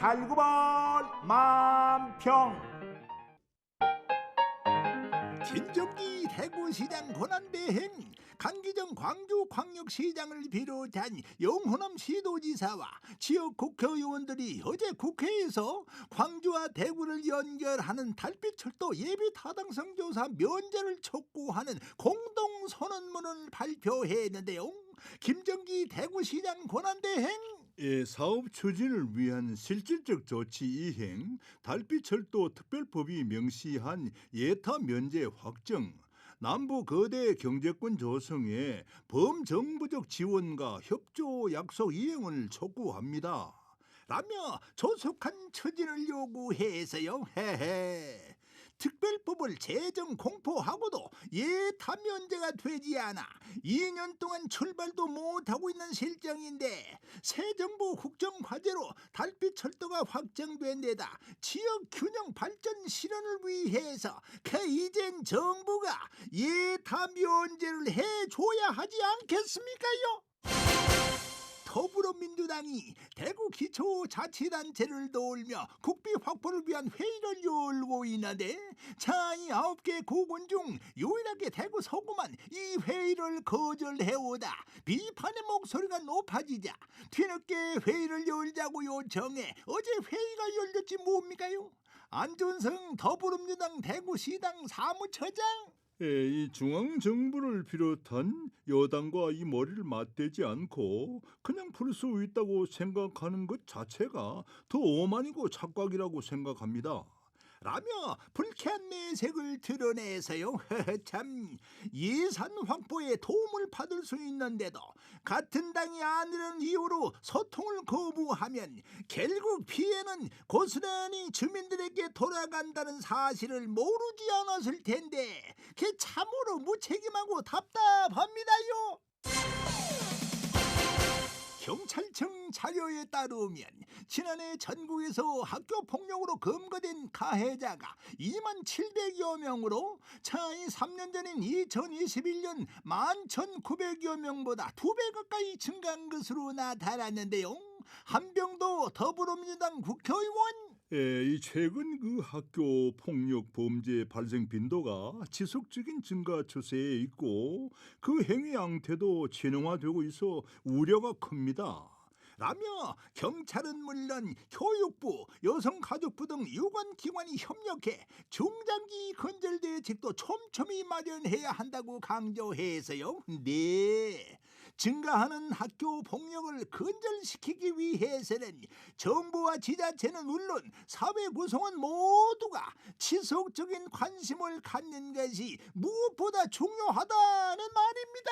달구벌 만평 김정기 대구시장 권한대행 강기정 광주광역시장을 비롯한 영호남 시도지사와 지역 국회의원들이 어제 국회에서 광주와 대구를 연결하는 달빛철도 예비 타당성 조사 면제를 촉구하는 공동 선언문을 발표했는데요. 김정기 대구시장 권한대행 예, 사업 추진을 위한 실질적 조치 이행, 달빛철도 특별법이 명시한 예타 면제 확정, 남부 거대 경제권 조성에 범정부적 지원과 협조 약속 이행을 촉구합니다. 라며 조속한 처진을 요구해서요. 헤헤. 특별법을 제정 공포하고도 예타 면제가 되지 않아 2년 동안 출발도 못하고 있는 실정인데 새 정부 국정 과제로 달빛 철도가 확정된 데다 지역 균형 발전 실현을 위해서 그 이젠 정부가 예타 면제를 해줘야 하지 않겠습니까요? 더불어민주당이 대구 기초자치단체를 도울며 국비 확보를 위한 회의를 열고 있는데 자이 아홉 개 고군 중 유일하게 대구 서구만 이 회의를 거절해오다 비판의 목소리가 높아지자 뒤늦게 회의를 열자고 요청해 어제 회의가 열렸지 뭡니까요? 안준성 더불어민주당 대구시당 사무처장 예, 이 중앙 정부를 비롯한 여당과 이 머리를 맞대지 않고 그냥 풀 수 있다고 생각하는 것 자체가 더 오만이고 착각이라고 생각합니다. 라며 불쾌한 내색을 드러내서요. 참 예산 확보에 도움을 받을 수 있는데도 같은 당이 아니라는 이유로 소통을 거부하면 결국 피해는 고스란히 주민들에게 돌아간다는 사실을 모르지 않았을 텐데 그게 참으로 무책임하고 답답합니다요. 경찰청 자료에 따르면 지난해 전국에서 학교 폭력으로 검거된 가해자가 2만 700여 명으로 차이 3년 전인 2021년 11,900여 명보다 두배 가까이 증가한 것으로 나타났는데요. 한병도 더불어민주당 국회의원 예, 이 최근 그 학교 폭력 범죄 발생 빈도가 지속적인 증가 추세에 있고 그 행위 양태도 진영화되고 있어 우려가 큽니다. 라며 경찰은 물론 교육부, 여성가족부 등 유관기관이 협력해 중장기 건설 대책도 촘촘히 마련해야 한다고 강조해서요. 네, 증가하는 학교 폭력을 근절시키기 위해서는 정부와 지자체는 물론 사회 구성원 모두가 지속적인 관심을 갖는 것이 무엇보다 중요하다는 말입니다.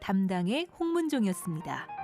담당의 홍문종이었습니다.